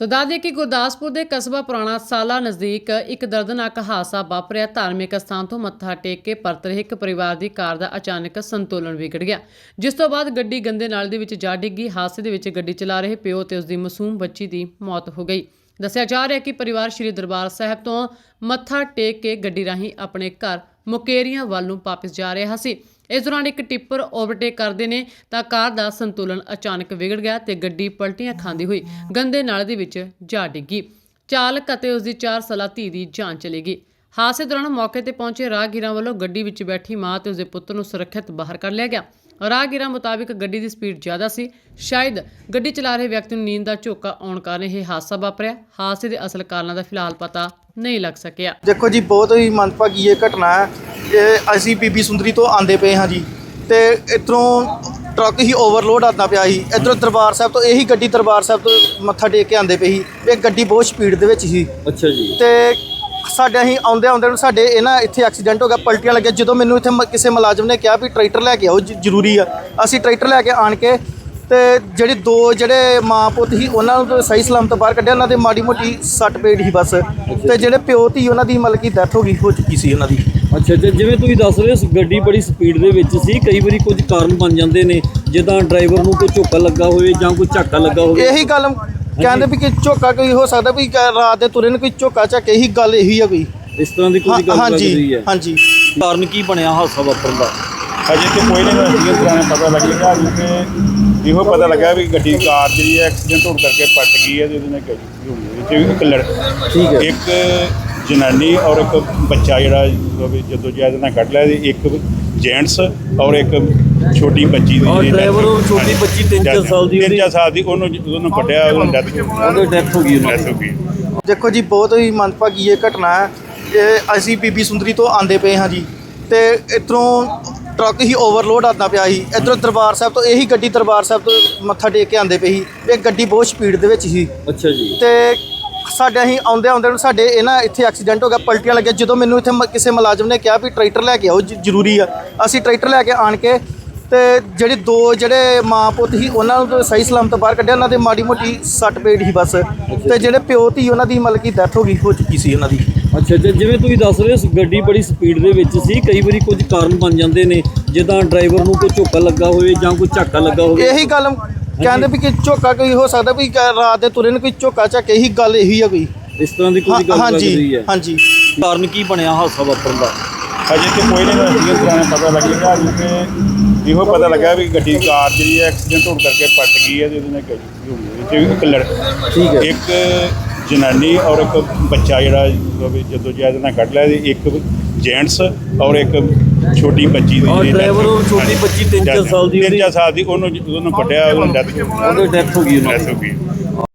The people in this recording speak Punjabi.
ਸੋ ਦੱਸਦੇ ਕਿ ਗੁਰਦਾਸਪੁਰ ਦੇ ਕਸਬਾ ਪੁਰਾਣਾ ਸਾਲਾ ਨਜ਼ਦੀਕ ਇੱਕ ਦਰਦਨਾਕ ਹਾਦਸਾ ਵਾਪਰਿਆ। ਧਾਰਮਿਕ ਸਥਾਨ ਤੋਂ ਮੱਥਾ ਟੇਕ ਕੇ ਪਰਤ ਰਹੇ ਇੱਕ ਪਰਿਵਾਰ ਦੀ ਕਾਰ ਦਾ ਅਚਾਨਕ ਸੰਤੁਲਨ ਵਿਗੜ ਗਿਆ। ਜਿਸ ਤੋਂ ਬਾਅਦ ਗੱਡੀ ਗੰਦੇ ਨਾਲ ਦੇ ਵਿੱਚ ਜਾ ਡਿੱਗੀ। ਹਾਦਸੇ ਦੇ ਵਿੱਚ ਗੱਡੀ ਚਲਾ ਰਹੇ ਪਿਓ ਤੇ ਉਸ ਦੀ ਮਾਸੂਮ ਬੱਚੀ ਦੀ ਮੌਤ ਹੋ ਗਈ। ਦੱਸਿਆ ਜਾ ਰਿਹਾ ਕਿ ਪਰਿਵਾਰ ਸ਼੍ਰੀ ਦਰਬਾਰ ਸਾਹਿਬ ਤੋਂ ਮੱਥਾ ਟੇਕ ਕੇ ਗੱਡੀ ਰਾਹੀਂ ਆਪਣੇ ਘਰ ਮੁਕੇਰੀਆਂ ਵੱਲ ਨੂੰ ਵਾਪਸ ਜਾ ਰਿਹਾ ਸੀ। ਇਸ ਦੌਰਾਨ ਇੱਕ ਟਿੱਪਰ ਓਵਰਟੇਕ ਕਰਦੇ ਨੇ ਤਾਂ ਕਾਰ ਦਾ ਸੰਤੁਲਨ ਅਚਾਨਕ ਵਿਗੜ ਗਿਆ ਤੇ ਗੱਡੀ ਪਲਟੀਆਂ ਖਾਂਦੀ ਹੋਈ ਗੰਦੇ ਨਾਲੇ ਦੇ ਵਿੱਚ ਜਾ ਡਿੱਗੀ। ਚਾਲਕ ਅਤੇ ਉਸ ਦੀ 4 ਸਾਲਾ ਧੀ ਦੀ ਜਾਨ ਚਲੀ ਗਈ। ਹਾਦਸੇ ਦੌਰਾਨ ਮੌਕੇ ਤੇ ਪਹੁੰਚੇ ਰਾਹਗੀਰਾਂ ਵੱਲੋਂ ਗੱਡੀ ਵਿੱਚ ਬੈਠੀ ਮਾਂ ਤੇ ਉਸਦੇ ਪੁੱਤਰ ਨੂੰ ਸੁਰੱਖਿਅਤ ਬਾਹਰ ਕਰ ਲਿਆ ਗਿਆ। ਰਾਹਗੀਰਾਂ ਮੁਤਾਬਿਕ ਗੱਡੀ ਦੀ ਸਪੀਡ ਜ਼ਿਆਦਾ ਸੀ। ਸ਼ਾਇਦ ਗੱਡੀ ਚਲਾ ਰਹੇ ਵਿਅਕਤੀ ਨੂੰ ਨੀਂਦ ਦਾ ਝੋਕਾ ਆਉਣ ਕਾਰਨ ਇਹ ਹਾਦਸਾ ਵਾਪਰਿਆ। ਹਾਦਸੇ ਦੇ ਅਸਲ ਕਾਰਨਾਂ ਦਾ ਫਿਲਹਾਲ ਪਤਾ ਨਹੀਂ ਲੱਗ ਸਕਿਆ। ਦੇਖੋ ਜੀ, ਬਹੁਤ ਹੀ ਮੰਦਭਾਗੀ ਇਹ ਘਟਨਾ ਹੈ। ਅਸੀਂ ਬੀਬੀ ਸੁੰਦਰੀ ਤੋਂ ਆਂਦੇ ਪਏ ਹਾਂ ਜੀ। ਤੇ ਇਧਰੋਂ ਟਰੱਕ ਹੀ ਓਵਰਲੋਡ ਆਉਂਦਾ ਪਿਆ ਸੀ। ਇਧਰੋਂ ਦਰਬਾਰ ਸਾਹਿਬ ਤੋਂ ਇਹੀ ਗੱਡੀ ਦਰਬਾਰ ਸਾਹਿਬ ਤੋਂ ਮੱਥਾ ਟੇਕ ਕੇ ਆਂਦੇ ਪਈ ਸੀ। ਇਹ ਗੱਡੀ ਬਹੁਤ ਸਪੀਡ ਦੇ ਵਿੱਚ ਸੀ। ਅੱਛਾ ਜੀ। ਤੇ ਸਾਡੇ ਅਸੀਂ ਆਉਂਦੇ ਆਉਂਦੇ ਨੂੰ ਸਾਡੇ ਇਹ ਨਾ ਇੱਥੇ ਐਕਸੀਡੈਂਟ ਹੋ ਗਿਆ ਪਲਟੀਆਂ ਲੱਗਿਆ। ਜਦੋਂ ਮੈਨੂੰ ਇੱਥੇ ਕਿਸੇ ਮੁਲਾਜ਼ਮ ਨੇ ਕਿਹਾ ਵੀ ਟਰੈਕਟਰ ਲੈ ਕੇ ਆਓ ਜ਼ਰੂਰੀ ਆ। ਅਸੀਂ ਟਰੈਕਟਰ ਲੈ ਕੇ ਆਣ ਕੇ ਤੇ ਜਿਹੜੇ ਦੋ ਜਿਹੜੇ ਮਾਂ ਪੁੱਤ ਸੀ ਉਹਨਾਂ ਨੂੰ ਤਾਂ ਸਹੀ ਸਲਾਮਤ ਬਾਹਰ ਕੱਢਿਆ। ਉਹਨਾਂ ਦੇ ਮਾੜੀ ਮੋਟੀ ਸੱਟ ਪੇਟ ਸੀ ਬਸ। ਤੇ ਜਿਹੜੇ ਪਿਓ ਧੀ ਉਹਨਾਂ ਦੀ ਮਤਲਬ ਕਿ ਡੈਥ ਹੋ ਗਈ ਹੋ ਚੁੱਕੀ ਸੀ ਉਹਨਾਂ ਦੀ। ਅੱਛਾ ਤੇ ਜਿਵੇਂ ਤੁਸੀਂ ਦੱਸ ਰਹੇ ਹੋ ਗੱਡੀ ਬੜੀ ਸਪੀਡ ਦੇ ਵਿੱਚ ਸੀ ਕਈ ਵਾਰੀ ਕੁਝ ਕਾਰਨ ਬਣ ਜਾਂਦੇ ਨੇ ਜਿੱਦਾਂ ਡਰਾਈਵਰ ਨੂੰ ਕੋਈ ਝੋਕਾ ਲੱਗਾ ਹੋਵੇ ਜਾਂ ਕੋਈ ਝਾਕਾ ਲੱਗਾ ਹੋਵੇ। ਇਹੀ ਗੱਲ ਕਹਿੰਦੇ ਵੀ ਕਿ ਝੋਕਾ ਕੋਈ ਹੋ ਸਕਦਾ ਵੀ ਰਾਤ ਦੇ ਤੁਰੇ ਨੂੰ ਕੋਈ ਝੋਕਾ ਝੱਕ ਇਹੀ ਗੱਲ ਇਹੀ ਆ ਕੋਈ। ਇਸ ਤਰ੍ਹਾਂ ਦੀ ਕੋਈ ਗੱਲ ਲੱਗ ਰਹੀ ਹੈ। ਹਾਂਜੀ। ਕਾਰਨ ਕੀ ਬਣਿਆ ਹਾਦਸਾ ਵਾਪਰਨ ਦਾ? ਅਜੇ ਤੇ ਕੋਈ ਨਹੀਂ ਰਸਤੀਆਂ ਪੁਰਾਣੇ ਪਤਾ ਲੱਗੇਗਾ ਕਿ ਇਹੋ ਪਤਾ ਲੱਗਾ ਵੀ ਗੱਡੀ ਕਾਰ ਜਿਹੜੀ ਐਕਸੀਡੈਂਟ ਹੋਣ ਕਰਕੇ ਪਲਟ ਗਈ ਹੈ ਤੇ ਉਹਦੇ ਨਾਲ ਗੱਡੀ ਹੋਈ ਹੈ। ਤੇ ਇੱਕ ਲੜ ਠੀਕ ਹੈ। ਇੱਕ ਜਨਾਨੀ ਔਰ ਇੱਕ ਬੱਚਾ ਜਿਹੜਾ ਵੀ ਜਦੋਂ ਜਾਇਦ ਨਾਲ ਕੱਢ ਲਿਆ ਤੇ ਇੱਕ ਜੈਂਟਸ ਔਰ ਇੱਕ ਛੋਟੀ ਬੱਚੀ ਦੀ ਔਰ ਜਿਹੜੀ driver ਔਰ ਛੋਟੀ ਬੱਚੀ ਤਿੰਨ ਚਾਰ ਸਾਲ ਦੀ ਤਿੰਨ ਉਹਦੀ- ਚਾਰ ਸਾਲ ਦੀ ਉਹਨੂੰ ਉਹਨੂੰ ਵੱਡਿਆ ਉਹਨੂੰ ਡੈਥ ਉਹਦੀ ਡੈਥ ਹੋ ਗਈ ਉਹਨਾਂ ਡੈਥ ਦੀ ਹੋ ਗਈ। ਦੇਖੋ ਜੀ ਬਹੁਤ ਹੀ ਮੰਦਭਾਗੀ ਇਹ ਘਟਨਾ ਹੈ। ਇਹ ਅਸੀਂ ਬੀਬੀ ਸੁੰਦਰੀ ਤੋਂ ਆਂਦੇ ਪਏ ਹਾਂ ਜੀ। ਤੇ ਇਧਰੋਂ ਟਰੱਕ ਹੀ ਓਵਰਲੋਡ ਆਉਂਦਾ ਪਿਆ ਸੀ। ਇਧਰੋਂ ਦਰਬਾਰ ਸਾਹਿਬ ਤੋਂ ਇਹੀ ਗੱਡੀ ਦਰਬਾਰ ਸਾਹਿਬ ਤੋਂ ਮੱਥਾ ਟੇਕ ਕੇ ਆਂਦੇ ਪਈ ਸੀ। ਇਹ ਗੱਡੀ ਬਹੁਤ ਸਪੀਡ ਦੇ ਵਿੱਚ ਸੀ। ਅੱਛਾ ਜੀ। ਤੇ ਸਾਡੇ ਅਸੀਂ ਆਉਂਦੇ ਆਉਂਦੇ ਨੂੰ ਸਾਡੇ ਇਹ ਨਾ ਇੱਥੇ ਐਕਸੀਡੈਂਟ ਹੋ ਗਿਆ ਪਲਟੀਆਂ ਲੱਗਿਆ। ਜਦੋਂ ਮੈਨੂੰ ਇੱਥੇ ਮ- ਕਿਸੇ ਮੁਲਾਜ਼ਮ ਨੇ ਕਿਹਾ ਵੀ ਟਰੈਕਟਰ ਲੈ ਕੇ ਆਓ ਜ- ਜ਼ਰੂਰੀ ਆ। ਅਸੀਂ ਟਰੈਕਟਰ ਲੈ ਕੇ ਆਣ ਕੇ ਤੇ ਜਿਹੜੇ ਦੋ ਜਿਹੜੇ ਮਾਂ ਪੁੱਤ ਸੀ ਉਹਨਾਂ ਨੂੰ ਤਾਂ ਸਹੀ ਸਲਾਮਤ ਬਾਹਰ ਕੱਢਿਆ ਉਹਨਾਂ ਦੇ ਮਾੜੀ ਮੋਟੀ ਸੱਟ ਪੇਟ ਸੀ ਬਸ। ਤੇ ਜਿਹੜੇ ਪਿਓ ਧੀ ਉਹਨਾਂ ਦੀ ਮਤਲਬ ਕਿ ਡੈਥ ਹੋ ਗਈ ਹੋ ਚੁੱਕੀ ਸੀ ਉਹਨਾਂ ਦੀ। ਅੱਛਾ ਤੇ ਜਿਵੇਂ ਤੁਸੀਂ ਦੱਸ ਰਹੇ ਹੋ ਗੱਡੀ ਬੜੀ ਸਪੀਡ ਦੇ ਵਿੱਚ ਸੀ ਕਈ ਵਾਰੀ ਕੁਝ ਕਾਰਨ ਬਣ ਜਾਂਦੇ ਨੇ ਜਿੱਦਾਂ ਡਰਾਈਵਰ ਨੂੰ ਕੋਈ ਝੋਕਾ ਲੱਗਾ ਹੋਵੇ ਜਾਂ ਕੋਈ ਝਾਕਾ ਲੱਗਾ ਹੋਵੇ। ਇਹੀ ਗੱਲ ਕਹਿੰਦੇ ਵੀ ਕਿ ਝੋਕਾ ਕੋਈ ਹੋ ਸਕਦਾ ਵੀ ਕ- ਰਾਤ ਦੇ ਤੁਰੇ ਨੂੰ ਕੋਈ ਝੋਕਾ ਝੱਕ ਇਹੀ ਗੱਲ ਇਹੀ ਆ ਕੋਈ। ਇਸ ਤਰ੍ਹਾਂ ਦੀ ਕੋਈ ਗੱਲ ਲੱਗ ਰਹੀ ਹਾਂਜੀ ਹੈ। ਹਾਂਜੀ। ਕਾਰਨ ਕੀ ਬਣਿਆ ਹਾਦਸਾ ਵਾਪਰਨ ਦਾ? ਅਜੇ ਤੇ ਕੋਈ ਨਹੀਂ ਰਸਤੀਆਂ ਪੁਰਾਣੇ ਪਤਾ ਲੱਗੇਗਾ ਕਿ ਇਹੋ ਪਤਾ ਲੱਗਾ ਵੀ ਗੱਡੀ ਕਾਰ ਜਿਹੜੀ ਹੈ ਐਕਸੀਡੈਂਟ ਹੋਣ ਕਰਕੇ ਪਲਟ ਗਈ ਹੈ ਤੇ ਉਹਦੇ ਨਾਲ ਗੱਡੀ ਹੋਈ ਹੈ। ਤੇ ਇੱਕ ਲੜ ਠੀਕ ਹੈ। ਇੱਕ ਜਨਾਨੀ ਔਰ ਇੱਕ ਬੱਚਾ ਜਿਹੜਾ ਜਦੋਂ ਜਾਇਦ ਨਾਲ ਕੱਢ ਲਿਆ ਇੱਕ ਜੈਂਟਸ ਔਰ ਇੱਕ ਛੋਟੀ ਬੱਚੀ ਦੀ ਔਰ ਜਿਹੜੀ driver death- ਔਰ ਛੋਟੀ ਬੱਚੀ ਤਿੰਨ ਚਾਰ ਸਾਲ ਦੀ ਤਿੰਨ ਉਹਦੀ- ਚਾਰ ਸਾਲ ਦੀ ਉਹਨੂੰ ਉਹਨੂੰ ਵੱਡਿਆ ਉਹਨੂੰ ਡੈਥ ਉਹਦੀ ਡੈਥ ਹੋ ਗਈ। ਉਹਨਾਂ ਡੈਥ ਦੀ ਹੋ ਗਈ।